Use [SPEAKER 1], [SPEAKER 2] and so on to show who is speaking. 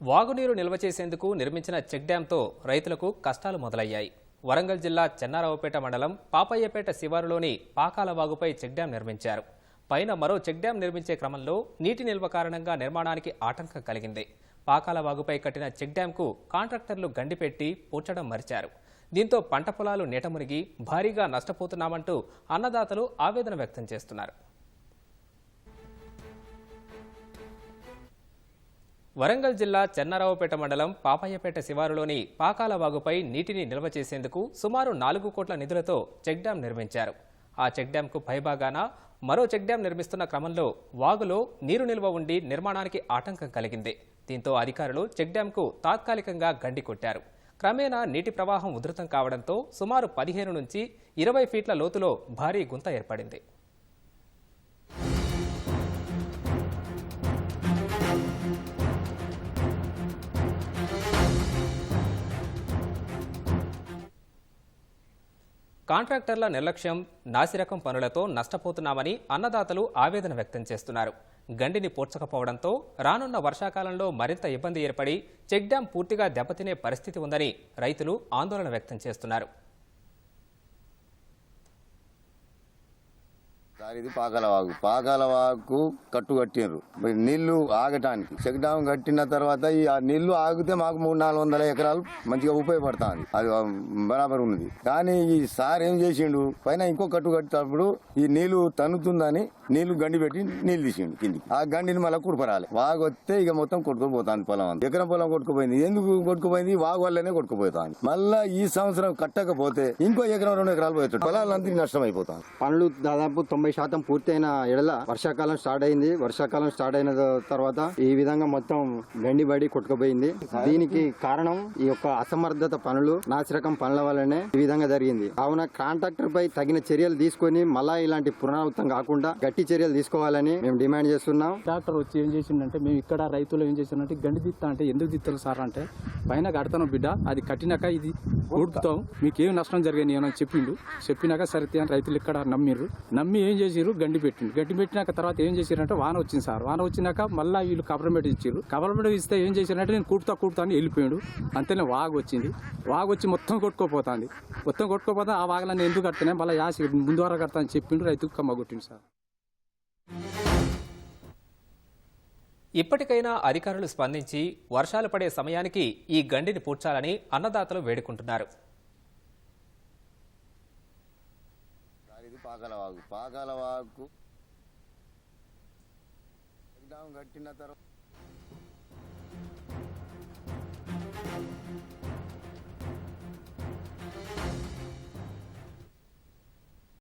[SPEAKER 1] వాగునీరు నిల్వ చేసేందుకు నిర్మించిన చెక్ డ్యాంతో రైతులకు కష్టాలు మొదలయ్యాయి. వరంగల్ జిల్లా చెన్నారావుపేట మండలం పాపయ్యపేట శివారులోని పాకాల వాగుపై చెక్ డ్యాం నిర్మించారు. పైన మరో చెక్ డ్యాం నిర్మించే క్రమంలో నీటి నిల్వ కారణంగా నిర్మాణానికి ఆటంకం కలిగింది. పాకాల వాగుపై కట్టిన చెక్ డ్యాంకు కాంట్రాక్టర్లు గండిపెట్టి పూడ్చడం మరిచారు. దీంతో పంట పొలాలు నీట మునిగి భారీగా నష్టపోతున్నామంటూ అన్నదాతలు ఆవేదన వ్యక్తం చేస్తున్నారు. వరంగల్ జిల్లా చెన్నారావుపేట మండలం పాపయ్యపేట శివారులోని పాకాల వాగుపై నీటిని నిల్వ చేసేందుకు సుమారు నాలుగు కోట్ల నిధులతో చెక్ డ్యాం నిర్మించారు. ఆ చెక్ డ్యాంకు పైభాగాన మరో చెక్ డ్యాం నిర్మిస్తున్న క్రమంలో వాగులో నీరు నిల్వ ఉండి నిర్మాణానికి ఆటంకం కలిగింది. దీంతో అధికారులు చెక్ డ్యాంకు తాత్కాలికంగా గండి కొట్టారు. క్రమేణా నీటి ప్రవాహం ఉధృతం కావడంతో సుమారు పదిహేను నుంచి ఇరవై ఫీట్ల లోతులో భారీ గుంత ఏర్పడింది. కాంట్రాక్టర్ల నిర్లక్ష్యం నాసిరకం పనులతో నష్టపోతున్నామని అన్నదాతలు ఆవేదన వ్యక్తం చేస్తున్నారు. గండిని పోడ్చకపోవడంతో రానున్న వర్షాకాలంలో మరింత ఇబ్బంది ఏర్పడి చెక్ డ్యాం పూర్తిగా దెబ్బతినే పరిస్థితి ఉందని రైతులు ఆందోళన వ్యక్తం చేస్తున్నారు.
[SPEAKER 2] సార్ ఇది పాకాలవాగు పాకాలవాగు కట్టు కట్టిండ్రు నీళ్ళు ఆగటానికి. చెక్ డామ్ కట్టిన తర్వాత ఈ ఆ నీళ్ళు ఆగితే మాకు మూడు నాలుగు వందల ఎకరాలు మంచిగా ఉపయోగపడుతుంది. అది బరాబర్ ఉన్నది. కానీ ఈ సార్ ఏం చేసిండు? పైన ఇంకో కట్టు కట్టేటప్పుడు ఈ నీళ్ళు తన్నుతుందని నీళ్ళు గండి పెట్టి నీళ్ళు తీసిండు కిందికి. ఆ గండిని మళ్ళీ కుడపరాలి. వాగు వస్తే ఇక మొత్తం కొట్టుకుపోతుంది పొలం అంతా. ఎకరం పొలం కొట్టుకుపోయింది. ఎందుకు కొట్టుకుపోయింది? వాగు వల్లనే కొట్టుకుపోతాను మళ్ళా ఈ సంవత్సరం కట్టకపోతే ఇంకో ఎకరం రెండు ఎకరాలు పోతాడు పొలాలంతా నష్టం అయిపోతాను
[SPEAKER 3] పనులు దాదాపు తొంభై శాతం పూర్తయిన ఎడల వర్షాకాలం స్టార్ట్ అయింది. వర్షాకాలం స్టార్ట్ అయిన తర్వాత ఈ విధంగా మొత్తం గండిబడి కొట్టుకుపోయింది. దీనికి కారణం ఈ యొక్క అసమర్థత పనులు నాసిరకం పనుల వల్లనే ఈ విధంగా జరిగింది. కావున కాంట్రాక్టర్ పై తగిన చర్యలు తీసుకొని మళ్ళా ఇలాంటి పునరావృతం కాకుండా గట్టి చర్యలు తీసుకోవాలని మేము డిమాండ్ చేస్తున్నాం.
[SPEAKER 4] ట్రాక్టర్ వచ్చి ఏం చేసిండంటే మేము ఇక్కడ రైతులు ఏం చేసిందంటే గండి దిత్తా అంటే ఎందుకు దిత్తలు సార్ అంటే పైన కడతాను బిడ్డ అది కట్టినాక ఇది ఊడుపుతాం మీకు ఏం నష్టం జరిగాయి అని చెప్పిండు చెప్పినాక సరే అని రైతులు ఇక్కడ నమ్మిర్రు. నమ్మి ఏం చేసిరు గండి పెట్టిండు. గడ్డి పెట్టినాక తర్వాత ఏం చేసిరంటే వాన వచ్చింది సార్. వాన వచ్చినాక మళ్ళీ వీళ్ళు కబరమేట ఇచ్చారు కబరమేట ఇస్తే ఏం చేశారంటే నేను కూడుతా కూడుతా అని వెళ్ళిపోయాడు. అంతేనే వాగు వచ్చింది. వాగు వచ్చి మొత్తం కొట్టుకోపోతుంది. మొత్తం కొట్టుకోపోతే ఆ వాగలన్నీ ఎందుకు కడుతున్నాయి? మళ్ళీ యాసి ముందు వారా కడతా అని చెప్పిండు రైతుకు కమ్మ కొట్టిండు సార్.
[SPEAKER 1] ఇప్పటికైనా అధికారులు స్పందించి వర్షాలు పడే సమయానికి ఈ గండిని పూడ్చాలని అన్నదాతలు వేడుకుంటున్నారు.
[SPEAKER 2] సార్ ఇది పాకాలవాగు పాకాలవాగు కట్టిన తర్వాత